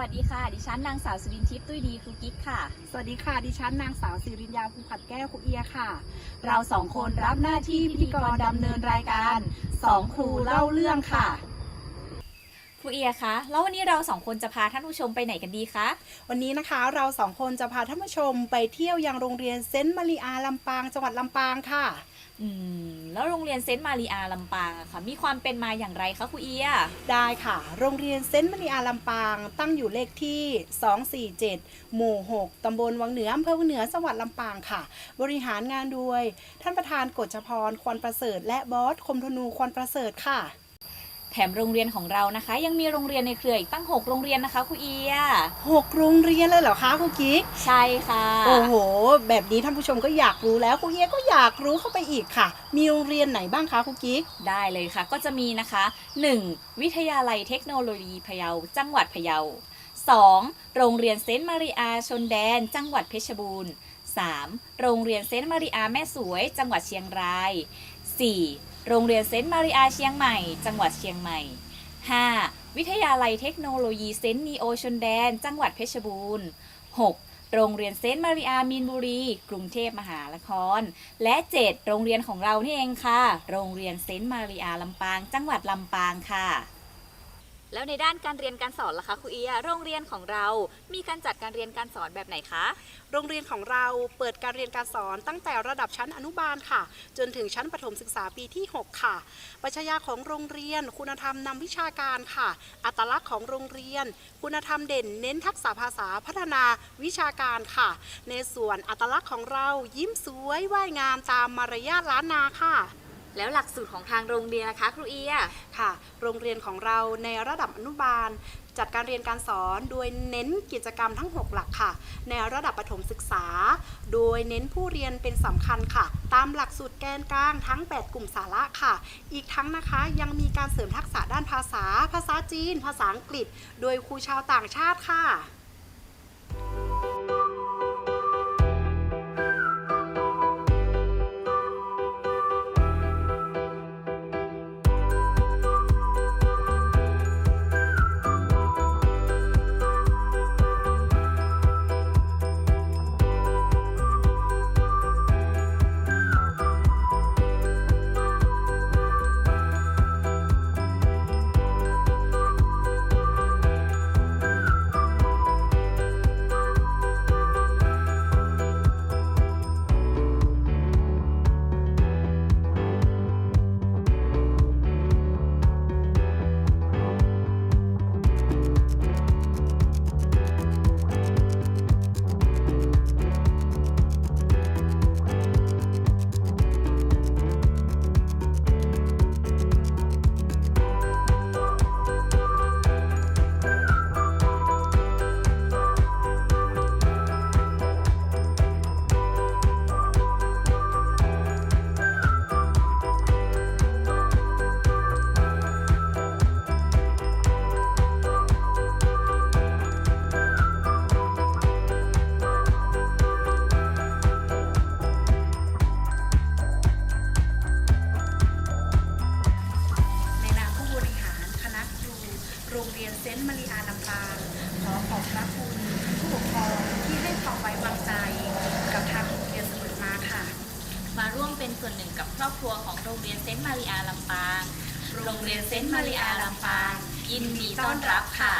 วัสดีค่ะ ดิฉันนางสาวสุรินทิพย์ตุ้ยดีครูกิ๊กค่ะ สวัสดีค่ะ ดิฉันนางสาวสิรินยาภูขัดแก้วคุเอียค่ะ เราสองคนรับหน้าที่พิธีกรดำเนินรายการสองครูเล่าเรื่องค่ะ ครูเอียคะแล้ววันนี้เราสองคนจะพาท่านผู้ชมไปไหนกันดีคะ วันนี้นะคะเราสองคนจะพาท่านผู้ชมไปเที่ยวยังโรงเรียนเซนต์มาริอาลำปางจังหวัดลำปางค่ะ อืม แล้วโรงเรียนเซนต์มารีอาลำปางอะค่ะ มีความเป็นมาอย่างไรคะครูเอีย ได้ค่ะ โรงเรียนเซนต์มาริอาลำปาง ตั้งอยู่เลขที่ 247 หมู่ 6 ตำบลวังเหนืออำเภอวังเหนือจังหวัดลำปางค่ะ บริหารงานโดย ท่านประธานกฎชพร ควันประเสริฐ และบอสคมธนูควันประเสริฐค่ะ แถมโรงเรียนของเรานะคะ ยังมีโรงเรียนในเครืออีกตั้ง 6 โรงเรียนนะคะครูเอีย6โรงเรียนเลยเหรอคะครูกิ๊กใช่ค่ะ โอ้โห แบบนี้ท่านผู้ชมก็อยากรู้แล้วครูเอียก็อยากรู้เข้าไปอีกค่ะ มีโรงเรียนไหนบ้างคะครูกิ๊กได้เลยค่ะ ก็จะมีนะคะ 1. วิทยาลัยเทคโนโลยีพะเยาจังหวัดพะเยา 2. โรงเรียนเซนต์มาริอาชนแดน จังหวัดเพชรบูรณ์ 3. โรงเรียนเซนต์มาริอาแม่สวย จังหวัดเชียงราย 4. โรงเรียนเซนต์มาริอาเชียงใหม่ จังหวัดเชียงใหม่ 5. วิทยาลัยเทคโนโลยีเซนต์นีโอชนแดน จังหวัดเพชรบูรณ์ 6. โรงเรียนเซนต์มาริอามีนบุรี กรุงเทพมหานคร และ 7. โรงเรียนของเรานี่เองค่ะ โรงเรียนเซนต์มาริอาลำปาง จังหวัดลำปางค่ะ แล้วในด้านการเรียนการสอนล่ะคะครูเอียโรงเรียนของเรา มีการจัดการเรียนการสอนแบบไหนคะ โรงเรียนของเราเปิดการเรียนการสอนตั้งแต่ระดับชั้นอนุบาลค่ะ จนถึงชั้นประถมศึกษาปีที่ 6 ค่ะ ปรัชญาของโรงเรียน คุณธรรมนำวิชาการค่ะ อัตลักษณ์ของโรงเรียน คุณธรรมเด่น เน้นทักษะภาษาพัฒนาวิชาการค่ะ ในส่วนอัตลักษณ์ของเรายิ้มสวยว่ายงามตามมารยาทล้านนาค่ะ แล้วหลักสูตรของทางโรงเรียนนะคะ ครูเอีย ค่ะ โรงเรียนของเราในระดับอนุบาล จัดการเรียนการสอนโดยเน้นกิจกรรมทั้ง 6 หลักค่ะ ในระดับประถมศึกษา โดยเน้นผู้เรียนเป็นสำคัญค่ะ ตามหลักสูตรแกนกลางทั้ง 8 กลุ่มสาระค่ะ อีกทั้งนะคะยังมีการเสริมทักษะด้านภาษา ภาษาจีน ภาษาอังกฤษ โดยครูชาวต่างชาติค่ะ รูโรงเรียนเซนต์มาริอาลำปางขอขอบพระคุณผู้ปกครองที่ให้ความไว้วางใจ กับทางโรงเรียนเสมอมาค่ะ มาร่วมเป็นส่วนหนึ่งกับครอบครัวของโรงเรียนเซนต์มาริอาลำปาง โรงเรียนเซนต์มาริอาลำปาง ยินดีต้อนรับค่ะ